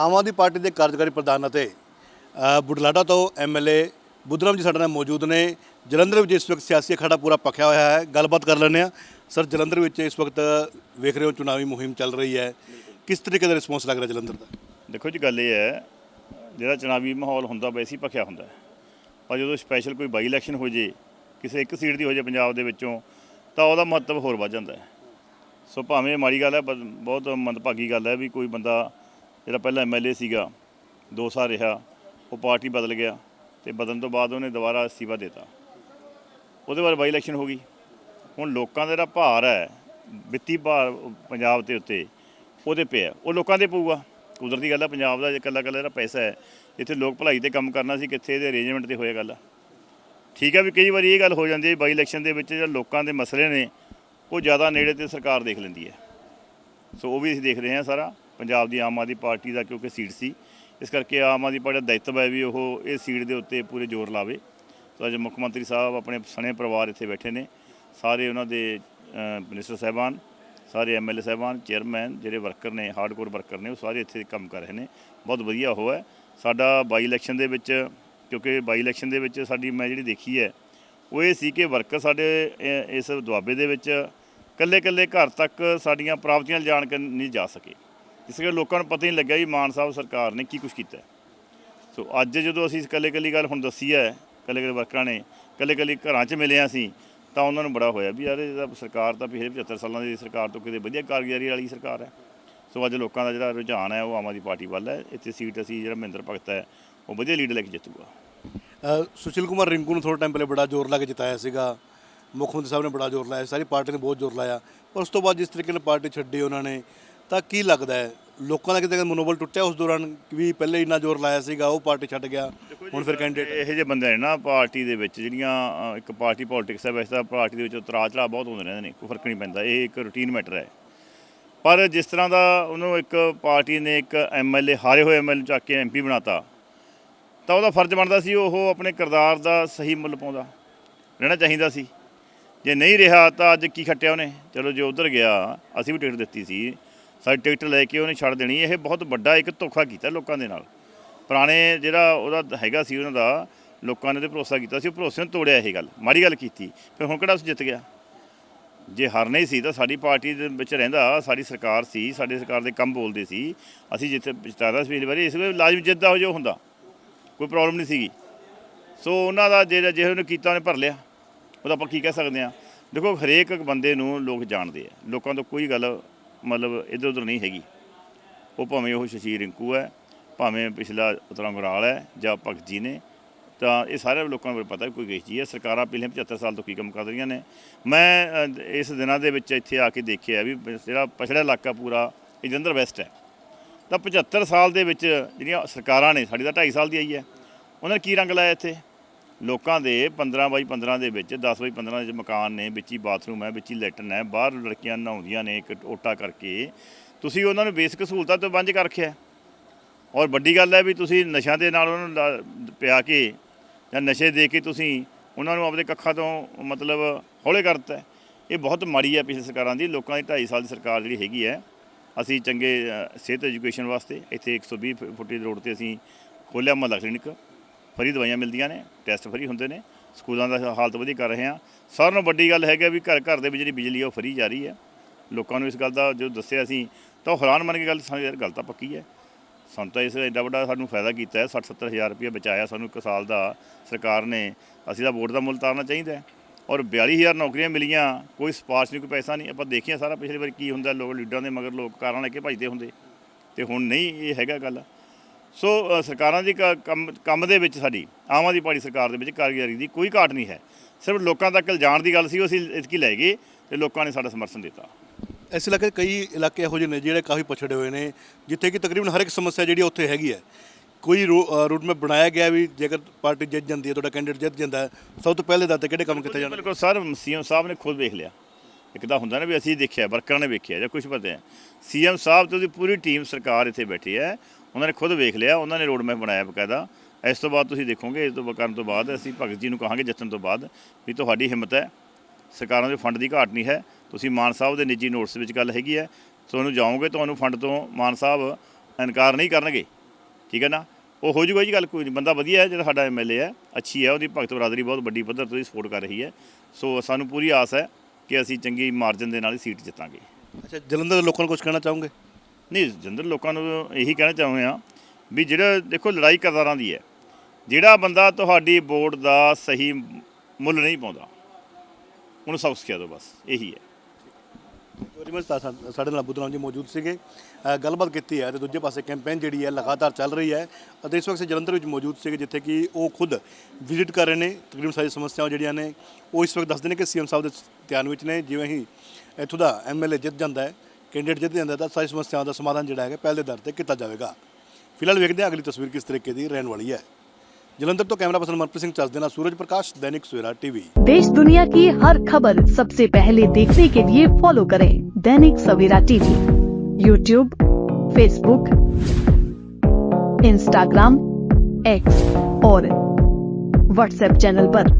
Aam Aadmi party ਦੇ ਕਾਰਜਕਾਰੀ ਪ੍ਰਧਾਨ ਅਤੇ ਬੁਢਲਾਡਾ ਤੋਂ ਐਮਐਲਏ ਬੁੱਧਰਾਮ ਜੀ ਸਾਡੇ ਨਾਲ ਮੌਜੂਦ ਨੇ। ਜਲੰਧਰ ਵਿੱਚ ਇਸ ਵਕਤ ਸਿਆਸੀ ਅਖਾੜਾ ਪੂਰਾ ਪੱਖਿਆ ਹੋਇਆ ਹੈ। ਗੱਲਬਾਤ ਕਰ ਲੈਂਦੇ ਆ ਸਰ, ਜਲੰਧਰ ਵਿੱਚ ਇਸ ਵਕਤ ਵੇਖ ਰਹੇ ਹੋ ਚੁਣਾਵੀ ਮੁਹਿੰਮ ਚੱਲ ਰਹੀ ਹੈ। ਕਿਸ ਤਰੀਕੇ ਦਾ ਰਿਸਪੌਂਸ ਲੱਗ ਰਿਹਾ ਜਲੰਧਰ ਦਾ? ਦੇਖੋ ਜੀ, ਗੱਲ ਇਹ ਹੈ, ਜਿਹੜਾ ਚੁਣਾਵੀ ਮਾਹੌਲ ਹੁੰਦਾ ਵੈਸੇ ਹੀ ਭਖਿਆ ਹੁੰਦਾ ਪਰ ਜਦੋਂ ਸਪੈਸ਼ਲ ਕੋਈ ਬਾਈ ਇਲੈਕਸ਼ਨ ਹੋ ਜੇ, ਕਿਸੇ ਇੱਕ ਸੀਟ ਦੀ ਹੋ ਜੇ ਪੰਜਾਬ ਦੇ ਵਿੱਚੋਂ, ਤਾਂ ਉਹਦਾ ਮਹੱਤਵ ਹੋਰ ਵੱਧ ਜਾਂਦਾ ਹੈ। ਸੋ ਭਾਵੇਂ ਮਾੜੀ ਗੱਲ ਹੈ, ਪਰ ਬਹੁਤ ਮੰਦਭਾਗੀ ਗੱਲ ਹੈ ਵੀ ਕੋਈ ਬੰਦਾ ਜਿਹੜਾ ਪਹਿਲਾਂ ਐਮਐਲਏ ਸੀਗਾ ਦੋ ਸਾਲ ਰਿਹਾ, ਉਹ ਪਾਰਟੀ ਬਦਲ ਗਿਆ ਤੇ ਬਦਲਣ ਤੋਂ ਬਾਅਦ ਉਹਨੇ ਦੁਬਾਰਾ ਅਸਤੀਫਾ ਦਿੱਤਾ। ਉਹਦੇ ਬਾਅਦ ਬਾਈ ਇਲੈਕਸ਼ਨ ਹੋ ਗਈ। ਹੁਣ ਲੋਕਾਂ ਦਾ ਜਿਹੜਾ ਭਾਰ ਹੈ, ਵਿੱਤੀ ਭਾਰ ਪੰਜਾਬ ਦੇ ਉੱਤੇ, ਉਹਦੇ ਪਿਆ ਉਹ ਲੋਕਾਂ ਦੇ ਪਊਗਾ। ਕੁਦਰਤੀ ਗੱਲ ਹੈ, ਪੰਜਾਬ ਦਾ ਇਕੱਲਾ ਇਕੱਲਾ ਜਿਹੜਾ ਪੈਸਾ ਹੈ, ਇੱਥੇ ਲੋਕ ਭਲਾਈ ਤੇ ਕੰਮ ਕਰਨਾ ਸੀ, ਕਿੱਥੇ ਇਹਦੇ ਅਰੇਂਜਮੈਂਟ ਤੇ ਹੋਇਆ ਗੱਲ। ਠੀਕ ਹੈ ਵੀ ਕਈ ਵਾਰੀ ਇਹ ਗੱਲ ਹੋ ਜਾਂਦੀ ਹੈ, ਬਾਈ ਇਲੈਕਸ਼ਨ ਦੇ ਵਿੱਚ ਜਿਹੜਾ ਲੋਕਾਂ ਦੇ ਮਸਲੇ ਨੇ, ਉਹ ਜ਼ਿਆਦਾ ਨੇੜੇ ਤੇ ਸਰਕਾਰ ਦੇਖ ਲੈਂਦੀ ਹੈ। ਸੋ ਉਹ ਵੀ ਅਸੀਂ ਦੇਖ ਰਹੇ ਹਾਂ ਸਾਰਾ। ਪੰਜਾਬ ਦੀ ਆਮ ਆਦਮੀ ਪਾਰਟੀ ਦਾ ਕਿਉਂਕਿ ਸੀਟ ਸੀ ਇਸ ਕਰਕੇ ਆਮ ਆਦਮੀ ਪਾਰਟੀ ਦਾ ਦਾਇਤਵ ਹੈ ਵੀ ਉਹ ਇਹ ਸੀਟ ਦੇ ਉੱਤੇ ਪੂਰੇ ਜ਼ੋਰ ਲਾਵੇ। ਸੋ ਅੱਜ ਮੁੱਖ ਮੰਤਰੀ ਸਾਹਿਬ ਆਪਣੇ ਸਣੇ ਪਰਿਵਾਰ ਇੱਥੇ ਬੈਠੇ ਨੇ ਸਾਰੇ ਉਹਨਾਂ ਦੇ ਅ, ਮਿਨਿਸਟਰ ਸਾਹਿਬਾਨ ਸਾਰੇ ਐਮਐਲਏ ਸਾਹਿਬਾਨ ਚੇਅਰਮੈਨ ਜਿਹੜੇ ਵਰਕਰ ਨੇ ਹਾਰਡਕੋਰ ਵਰਕਰ ਨੇ ਉਹ ਸਾਰੇ ਇੱਥੇ ਕੰਮ ਕਰ ਰਹੇ ਨੇ। ਬਹੁਤ ਵਧੀਆ ਉਹ ਹੈ। ਸਾਡਾ ਬਾਈ ਇਲੈਕਸ਼ਨ ਦੇ ਵਿੱਚ ਕਿਉਂਕਿ ਬਾਈ ਇਲੈਕਸ਼ਨ ਦੇ ਵਿੱਚ ਸਾਡੀ ਮੈਂ ਜਿਹੜੀ ਦੇਖੀ ਹੈ ਉਹ ਇਹ ਸੀ ਕਿ ਵਰਕਰ ਸਾਡੇ ਇਸ ਦੁਆਬੇ ਦੇ ਵਿੱਚ ਕੱਲੇ ਕੱਲੇ ਘਰ ਤੱਕ ਸਾਡੀਆਂ ਪ੍ਰਾਪਤੀਆਂ ਲਿਜਾਣ ਕੇ ਨਹੀਂ ਜਾ ਸਕੇ। ਇਸ ਕਰਕੇ ਲੋਕਾਂ ਨੂੰ ਪਤਾ ਨਹੀਂ ਲੱਗਿਆ ਵੀ ਮਾਨ ਸਾਹਿਬ ਸਰਕਾਰ ਨੇ ਕੀ ਕੁਝ ਕੀਤਾ ਸੋ ਅੱਜ ਜਦੋਂ ਅਸੀਂ ਕੱਲੇ ਕੱਲੀ ਗੱਲ ਹੁਣ ਦੱਸੀ ਹੈ ਕੱਲੇ ਕੱਲੇ ਵਰਕਰਾਂ ਨੇ ਕੱਲੇ ਕੱਲੀ ਘਰਾਂ 'ਚ ਮਿਲੇ ਹਾਂ ਅਸੀਂ, ਤਾਂ ਉਹਨਾਂ ਨੂੰ ਬੜਾ ਹੋਇਆ ਵੀ ਯਾਰ ਇਹ ਤਾਂ ਸਰਕਾਰ ਤਾਂ ਪਿਛਲੇ 75 ਸਾਲਾਂ ਦੀ ਸਰਕਾਰ ਤੋਂ ਕਿਤੇ ਵਧੀਆ ਕਾਰਗੁਜ਼ਾਰੀ ਵਾਲੀ ਸਰਕਾਰ ਹੈ। ਸੋ ਅੱਜ ਲੋਕਾਂ ਦਾ ਜਿਹੜਾ ਰੁਝਾਨ ਹੈ, ਉਹ ਆਮ ਆਦਮੀ ਪਾਰਟੀ ਵੱਲ ਹੈ। ਇੱਥੇ ਸੀਟ ਅਸੀਂ ਜਿਹੜਾ ਮਹਿੰਦਰ ਭਗਤ ਹੈ, ਉਹ ਵਧੀਆ ਲੀਡ ਲੈ ਕੇ ਜਿੱਤੂਗਾ। ਸੁਸ਼ੀਲ ਕੁਮਾਰ ਰਿੰਕੂ ਨੂੰ ਥੋੜਾ ਟਾਈਮ ਪਹਿਲੇ ਬੜਾ ਜ਼ੋਰ ਲਾ ਕੇ ਜਿਤਾਇਆ ਸੀਗਾ। ਮੁੱਖ ਮੰਤਰੀ ਸਾਹਿਬ ਨੇ ਬੜਾ ਜ਼ੋਰ ਲਾਇਆ, ਸਾਰੀ ਪਾਰਟੀ ਨੇ ਬਹੁਤ ਜ਼ੋਰ ਲਾਇਆ। ਪਰ ਉਸ ਤੋਂ ਬਾਅਦ ਜਿਸ ਤਰੀਕੇ ਨਾਲ ਪਾਰਟੀ ਛੱਡੀ ਉਹਨਾਂ ਨੇ ਤਾਂ ਕੀ ਲੱਗਦਾ ਹੈ? ਲੋਕਾਂ ਦਾ ਕਿਤੇ ਮਨੋਬਲ ਟੁੱਟਿਆ ਉਸ ਦੌਰਾਨ ਵੀ ਪਹਿਲੇ ਇੰਨਾ ਜ਼ੋਰ ਲਾਇਆ ਸੀਗਾ ਉਹ ਪਾਰਟੀ ਛੱਡ ਗਿਆ ਹੁਣ ਫਿਰ ਕੈਂਡੀਡੇਟ ਇਹੋ ਜਿਹੇ ਬੰਦੇ ਨੇ ਨਾ ਪਾਰਟੀ ਦੇ ਵਿੱਚ ਜਿਹੜੀਆਂ ਅ, ਇੱਕ ਪਾਰਟੀ ਪੋਲਿਟਿਕਸ ਹੈ ਵੈਸੇ ਤਾਂ ਪਾਰਟੀ ਦੇ ਵਿੱਚ ਉਤਰਾਅ ਚੜਾਅ ਬਹੁਤ ਹੁੰਦੇ ਰਹਿੰਦੇ ਨੇ ਕੋਈ ਫ਼ਰਕ ਨਹੀਂ ਪੈਂਦਾ ਇਹ ਇੱਕ ਰੂਟੀਨ ਮੈਟਰ ਹੈ। ਪਰ ਜਿਸ ਤਰ੍ਹਾਂ ਦਾ ਉਹਨੂੰ ਇੱਕ ਪਾਰਟੀ ਨੇ ਇੱਕ ਐਮਐਲਏ ਹਾਰੇ ਹੋਏ ਐਮਐਲਏ ਚੱਕ ਕੇ ਐਮਪੀ ਬਣਾਤਾ ਤਾਂ ਉਹਦਾ ਫਰਜ਼ ਬਣਦਾ ਸੀ ਉਹ ਆਪਣੇ ਕਿਰਦਾਰ ਦਾ ਸਹੀ ਮੁੱਲ ਪਾਉਂਦਾ ਰਹਿਣਾ ਚਾਹੀਦਾ ਸੀ। ਜੇ ਨਹੀਂ ਰਿਹਾ ਤਾਂ ਅੱਜ ਕੀ ਖੱਟਿਆ ਉਹਨੇ? ਚਲੋ ਜੇ ਉਧਰ ਗਿਆ ਅਸੀਂ ਵੀ ਟਿਕਟ ਦਿੱਤੀ ਸੀ। ਸਾਡੀ ਟਿਕਟ ਲੈ ਕੇ ਉਹਨੇ ਛੱਡ ਦੇਣੀ, ਇਹ ਬਹੁਤ ਵੱਡਾ ਇੱਕ ਧੋਖਾ ਕੀਤਾ ਲੋਕਾਂ ਦੇ ਨਾਲ। ਪੁਰਾਣੇ ਜਿਹੜਾ ਉਹਦਾ ਹੈਗਾ ਸੀ ਉਹਨਾਂ ਦਾ, ਲੋਕਾਂ ਨੇ ਤੇ ਭਰੋਸਾ ਕੀਤਾ ਸੀ, ਉਹ ਭਰੋਸੇ ਨੂੰ ਤੋੜਿਆ ਇਹ ਗੱਲ, ਮਾੜੀ ਗੱਲ ਕੀਤੀ, ਫਿਰ ਹੁਣ ਕਿਹੜਾ ਉਸ ਜਿੱਤ ਗਿਆ? ਜੇ ਹਾਰਨਾ ਹੀ ਸੀ ਤਾਂ ਸਾਡੀ ਪਾਰਟੀ ਦੇ ਵਿੱਚ ਰਹਿੰਦਾ, ਸਾਡੀ ਸਰਕਾਰ ਸੀ, ਸਾਡੇ ਸਰਕਾਰ ਦੇ ਕੰਮ ਬੋਲਦੇ ਸੀ, ਅਸੀਂ ਜਿੱਥੇ ਜਿਤਾਦਾ ਸੀ ਪਿਛਲੀ ਵਾਰੀ, ਇਸ ਵੇਲੇ ਲਾਜ਼ਮੀ ਜਿੱਤਦਾ ਹੋ ਜੋ ਹੁੰਦਾ, ਕੋਈ ਪ੍ਰੋਬਲਮ ਨਹੀਂ ਸੀਗੀ। ਸੋ ਉਹਨਾਂ ਦਾ ਜਿਹੜਾ ਜਿਹੇ ਉਹਨੇ ਕੀਤਾ, ਉਹਨੇ ਭਰ ਲਿਆ। ਉਹਦਾ ਆਪਾਂ ਕੀ ਕਹਿ ਸਕਦੇ ਆ ਦੇਖੋ, ਹਰੇਕ ਬੰਦੇ ਨੂੰ ਲੋਕ ਜਾਣਦੇ ਆ, ਲੋਕਾਂ ਤੋਂ ਕੋਈ ਗੱਲ ਮਤਲਬ ਇੱਧਰ ਉੱਧਰ ਨਹੀਂ ਹੈਗੀ। ਉਹ ਭਾਵੇਂ ਉਹ ਸ਼ਸ਼ੀ ਰਿੰਕੂ ਹੈ, ਭਾਵੇਂ ਪਿਛਲਾ ਉਤਰਾ ਗੁਰਾਲ ਹੈ ਜਾਂ ਭਗਤ ਜੀ ਨੇ, ਤਾਂ ਇਹ ਸਾਰੇ ਲੋਕਾਂ ਨੂੰ ਪਤਾ ਵੀ ਕੋਈ ਕਿਸ ਚੀਜ਼ ਹੈ। ਸਰਕਾਰਾਂ ਪਿਛਲੇ 75 ਸਾਲ ਤੋਂ ਕੀ ਕੰਮ ਕਰ ਰਹੀਆਂ ਨੇ। ਮੈਂ ਇਸ ਦਿਨਾਂ ਦੇ ਵਿੱਚ ਇੱਥੇ ਆ ਕੇ ਦੇਖਿਆ ਵੀ ਜਿਹੜਾ ਪਛੜਾ ਇਲਾਕਾ ਪੂਰਾ ਇਹ ਜਲੰਧਰ ਵੈਸਟ ਹੈ। ਤਾਂ 75 ਸਾਲ ਦੇ ਵਿੱਚ ਜਿਹੜੀਆਂ ਸਰਕਾਰਾਂ ਨੇ, ਸਾਡੀ ਤਾਂ 2.5 ਸਾਲ ਦੀ ਆਈ ਹੈ। ਉਹਨਾਂ ਨੇ ਕੀ ਰੰਗ ਲਾਇਆ ਇੱਥੇ? ਲੋਕਾਂ ਦੇ 15 ਬਾਈ 15 ਦੇ ਵਿੱਚ 10 ਬਾਈ 15 ਦੇ ਮਕਾਨ ਨੇ, ਵਿੱਚ ਹੀ ਬਾਥਰੂਮ ਹੈ, ਵਿੱਚ ਹੀ ਲੈਟਰਨ ਹੈ, ਬਾਹਰ ਲੜਕੀਆਂ ਨਹਾਉਂਦੀਆਂ ਨੇ ਇੱਕ ਓਟਾ ਕਰਕੇ। ਤੁਸੀਂ ਉਹਨਾਂ ਨੂੰ ਬੇਸਿਕ ਸਹੂਲਤਾਂ ਤੋਂ ਵਾਂਝ ਕਰ ਰੱਖਿਆ ਔਰ ਵੱਡੀ ਗੱਲ ਹੈ ਵੀ ਤੁਸੀਂ ਨਸ਼ਿਆਂ ਦੇ ਨਾਲ ਉਹਨਾਂ ਨੂੰ ਪਿਆ ਕੇ ਜਾਂ ਨਸ਼ੇ ਦੇ ਕੇ ਤੁਸੀਂ ਉਹਨਾਂ ਨੂੰ ਆਪਣੇ ਕੱਖਾਂ ਤੋਂ ਮਤਲਬ ਹੌਲੇ ਕਰ ਦਿੱਤਾ ਇਹ ਬਹੁਤ ਮਾੜੀ ਹੈ ਪਿਛਲੀ ਸਰਕਾਰਾਂ ਦੀ, ਲੋਕਾਂ ਦੀ 2.5 ਸਾਲ ਦੀ ਸਰਕਾਰ ਜਿਹੜੀ ਹੈਗੀ ਹੈ, ਅਸੀਂ ਚੰਗੇ ਸਿਹਤ ਐਜੂਕੇਸ਼ਨ ਵਾਸਤੇ ਇੱਥੇ 120 ਫੁ- ਫੁੱਟੀ ਰੋਡ ਤੇ ਅਸੀਂ ਖੋਲ੍ਹਿਆ ਮਹੱਲਾ ਕਲੀਨਿਕ। ਫਰੀ ਦਵਾਈਆਂ ਮਿਲਦੀਆਂ ਨੇ ਟੈਸਟ ਫਰੀ ਹੁੰਦੇ ਨੇ, ਸਕੂਲਾਂ ਦਾ ਹਾਲਤ ਵਧੀਆ ਕਰ ਰਹੇ ਹਾਂ। ਸਾਰਿਆਂ ਨਾਲੋਂ ਵੱਡੀ ਗੱਲ ਹੈਗਾ ਵੀ ਘਰ ਘਰ ਦੇ ਵਿੱਚ ਜਿਹੜੀ ਬਿਜਲੀ ਆ ਉਹ ਫਰੀ ਜਾ ਰਹੀ ਹੈ। ਲੋਕਾਂ ਨੂੰ ਇਸ ਗੱਲ ਦਾ ਜੋ ਦੱਸਿਆ ਅਸੀਂ ਤਾਂ ਉਹ ਹੈਰਾਨ ਮੰਨ ਕੇ ਗੱਲ ਸਾਨੂੰ ਯਾਰ ਗੱਲ ਤਾਂ ਪੱਕੀ ਹੈ। ਸਾਨੂੰ ਤਾਂ ਇਸ ਐਡਾ ਵੱਡਾ ਸਾਨੂੰ ਫਾਇਦਾ ਕੀਤਾ ਹੈ 60 70 ਹਜ਼ਾਰ ਰੁਪਏ ਬਚਾਇਆ ਸਾਨੂੰ ਇੱਕ ਸਾਲ ਦਾ ਸਰਕਾਰ ਨੇ। ਅਸੀਂ ਤਾਂ ਵੋਟ ਦਾ ਮੁੱਲ ਤਾਰਨਾ ਚਾਹੀਦਾ ਹੈ। ਔਰ 42000 ਨੌਕਰੀਆਂ ਮਿਲੀਆਂ, ਕੋਈ ਸਪਾਰਸ਼ ਨਹੀਂ, ਕੋਈ ਪੈਸਾ ਨਹੀਂ। ਆਪਾਂ ਦੇਖਿਆ ਸਾਰਾ ਪਿਛਲੇ ਵਾਰ ਕੀ ਹੁੰਦਾ, ਲੋਕ ਲੀਡਰਾਂ ਦੇ ਮਗਰ ਲੋਕ ਕਾਰਾਂ ਲੈ ਕੇ ਭੱਜਦੇ ਹੁੰਦੇ। ਤੇ ਹੁਣ ਨਹੀਂ ਇਹ ਹੈਗਾ ਗੱਲ। ਸੋ ਸਰਕਾਰਾਂ ਦੀ ਕ- ਕੰਮ ਕੰਮ ਦੇ ਵਿੱਚ ਸਾਡੀ ਆਮ ਆਦਮੀ ਪਾਰਟੀ ਸਰਕਾਰ ਦੇ ਵਿੱਚ ਕਾਰਗੁਜ਼ਾਰੀ ਦੀ ਕੋਈ ਘਾਟ ਨਹੀਂ ਹੈ। ਸਿਰਫ ਲੋਕਾਂ ਤੱਕ ਜਾਣ ਦੀ ਗੱਲ ਸੀ ਉਹ ਅਸੀਂ ਇਤਕੀ ਲੈ ਗਏ ਤੇ ਲੋਕਾਂ ਨੇ ਸਾਡਾ ਸਮਰਥਨ ਦਿੱਤਾ। ਇਸ ਇਲਾਕੇ ਕਈ ਇਲਾਕੇ ਇਹੋ ਜਿਹੇ ਨੇ ਜਿਹੜੇ ਕਾਫੀ ਪਛੜੇ ਹੋਏ ਨੇ ਜਿੱਥੇ ਕਿ ਤਕਰੀਬਨ ਹਰ ਇੱਕ ਸਮੱਸਿਆ ਜਿਹੜੀ ਉੱਥੇ ਹੈਗੀ ਹੈ। ਕੋਈ ਰੂਟ ਮੈਪ ਬਣਾਇਆ ਗਿਆ ਵੀ ਜੇਕਰ ਪਾਰਟੀ ਜਿੱਤ ਜਾਂਦੀ ਹੈ ਤੁਹਾਡਾ ਕੈਂਡੀਡੇਟ ਜਿੱਤ ਜਾਂਦਾ ਸਭ ਤੋਂ ਪਹਿਲੇ ਦਾ ਤੇ ਕਿਹੜੇ ਕੰਮ ਕੀਤੇ ਜਾਣ ਬਿਲਕੁਲ ਸਰ ਸੀਐਮ ਸਾਹਿਬ ਨੇ ਖੁਦ ਵੇਖ ਲਿਆ। ਇੱਕ ਤਾਂ ਹੁੰਦਾ ਨਾ ਵੀ ਅਸੀਂ ਦੇਖਿਆ ਵਰਕਰਾਂ ਨੇ ਵੇਖਿਆ ਜਾਂ ਕੁਝ ਪਤਾ ਹੈ। ਸੀਐਮ ਸਾਹਿਬ ਤੇ ਉਹਦੀ ਪੂਰੀ ਟੀਮ ਸਰਕਾਰ ਇੱਥੇ ਬੈਠੀ ਹੈ। ਉਹਨਾਂ ਨੇ ਖੁਦ ਵੇਖ ਲਿਆ, ਉਹਨਾਂ ਨੇ ਰੋਡ ਮੈਪ ਬਣਾਇਆ ਬਕਾਇਦਾ। ਇਸ ਤੋਂ ਬਾਅਦ ਤੁਸੀਂ ਦੇਖੋਗੇ, ਇਸ ਤੋਂ ਕਰਨ ਤੋਂ ਬਾਅਦ ਅਸੀਂ ਭਗਤ ਜੀ ਨੂੰ ਕਹਾਂਗੇ ਜਿੱਤਣ ਤੋਂ ਬਾਅਦ ਵੀ ਤੁਹਾਡੀ ਹਿੰਮਤ ਹੈ। ਸਰਕਾਰਾਂ ਦੇ ਫੰਡ ਦੀ ਘਾਟ ਨਹੀਂ ਹੈ। ਤੁਸੀਂ ਮਾਨ ਸਾਹਿਬ ਦੇ ਨਿੱਜੀ ਨੋਟਸ ਵਿੱਚ ਗੱਲ ਹੈਗੀ ਹੈ। ਤੁਹਾਨੂੰ ਜਾਓਗੇ, ਤੁਹਾਨੂੰ ਫੰਡ ਤੋਂ ਮਾਨ ਸਾਹਿਬ ਇਨਕਾਰ ਨਹੀਂ ਕਰਨਗੇ। ਠੀਕ ਹੈ ਨਾ? ਉਹ ਹੋ ਜੂਗਾ ਜੀ ਗੱਲ ਕੋਈ ਬੰਦਾ ਵਧੀਆ ਹੈ, ਜਿਹੜਾ ਸਾਡਾ ਐਮਐਲਏ ਹੈ, ਅੱਛੀ ਹੈ, ਉਹਦੀ ਭਗਤ ਬਰਾਦਰੀ ਬਹੁਤ ਵੱਡੀ ਪੱਧਰ ਤੇ ਸਪੋਰਟ ਕਰ ਰਹੀ ਹੈ। ਸੋ ਸਾਨੂੰ ਪੂਰੀ ਆਸ ਹੈ ਕਿ ਅਸੀਂ ਚੰਗੀ ਮਾਰਜਨ ਦੇ ਨਾਲ ਹੀ ਸੀਟ ਜਿੱਤਾਂਗੇ। ਅੱਛਾ, ਜਲੰਧਰ ਦੇ ਲੋਕਾਂ ਨੂੰ ਕੁਝ ਕਹਿਣਾ ਚਾਹੋਗੇ? ਨਹੀਂ ਜੰਦਰ ਲੋਕਾਂ ਨੂੰ ਇਹੀ ਕਹਿਣਾ ਚਾਹੁੰਦੇ ਆ ਵੀ ਜਿਹੜਾ ਦੇਖੋ ਲੜਾਈ ਕਰਦਾਰਾਂ ਦੀ ਹੈ, ਜਿਹੜਾ ਬੰਦਾ ਤੁਹਾਡੀ ਵੋਟ ਦਾ ਸਹੀ ਮੁੱਲ ਨਹੀਂ ਪਾਉਂਦਾ, ਉਹਨੂੰ ਸਬਕ ਕਹਿ ਦਿਓ ਬਸ, ਇਹੀ ਹੈ। ਵੈਰੀ ਮਚ ਸਾਡੇ ਨਾਲ ਬੁੱਧਰਾਮ ਜੀ ਮੌਜੂਦ ਸੀਗੇ। ਗੱਲਬਾਤ ਕੀਤੀ ਹੈ ਤੇ ਦੂਜੇ ਪਾਸੇ ਕੈਂਪੇਨ ਜਿਹੜੀ ਹੈ ਲਗਾਤਾਰ ਚੱਲ ਰਹੀ ਹੈ ਅਤੇ ਇਸ ਵਕਤ ਜਲੰਧਰ ਵਿੱਚ ਮੌਜੂਦ ਸੀਗੇ, ਜਿੱਥੇ ਕਿ ਉਹ ਖੁਦ ਵਿਜ਼ਿਟ ਕਰ ਰਹੇ ਨੇ, ਤਕਰੀਬਨ ਸਾਰੀ ਸਮੱਸਿਆਵਾਂ ਜਿਹੜੀਆਂ ਨੇ, ਉਹ ਇਸ ਵਕਤ ਦੱਸਦੇ ਨੇ ਕਿ ਸੀਐਮ ਸਾਹਿਬ ਦੇ ਧਿਆਨ ਵਿੱਚ ਨੇ, ਜਿਵੇਂ ਹੀ ਇੱਥੋਂ ਦਾ ਐਮਐਲਏ ਜਿੱਤ ਜਾਂਦਾ ਹੈ। ਕੈਂਡੀਡੇਟ ਜਿੱਤ ਜਾਂਦਾ ਹੈ ਤਾਂ ਸਾਰੀ ਸਮੱਸਿਆਵਾਂ ਦਾ ਸਮਾਧਾਨ ਜਿਹੜਾ ਹੈਗਾ ਪਹਿਲੇ ਦਰ ਤੇ ਕੀਤਾ ਜਾਵੇਗਾ ਫਿਲਹਾਲ ਵੇਖਦੇ ਹਾਂ ਅਗਲੀ ਤਸਵੀਰ ਕਿਸ ਤਰੀਕੇ ਦੀ ਰਹਿਣ ਵਾਲੀ ਹੈ ਜਲੰਧਰ ਤੋਂ ਕੈਮਰਾ ਪਰਸਨ ਮਨਪ੍ਰੀਤ ਸਿੰਘ ਚੱਜ ਦੇ ਨਾਲ ਸੂਰਜ ਪ੍ਰਕਾਸ਼ ਦੈਨਿਕ ਸਵੇਰਾ ਟੀਵੀ देश दुनिया की हर खबर सबसे पहले देखने के लिए फॉलो करें Dainik Savera TV YouTube Facebook Instagram X और व्हाट्सएप चैनल पर।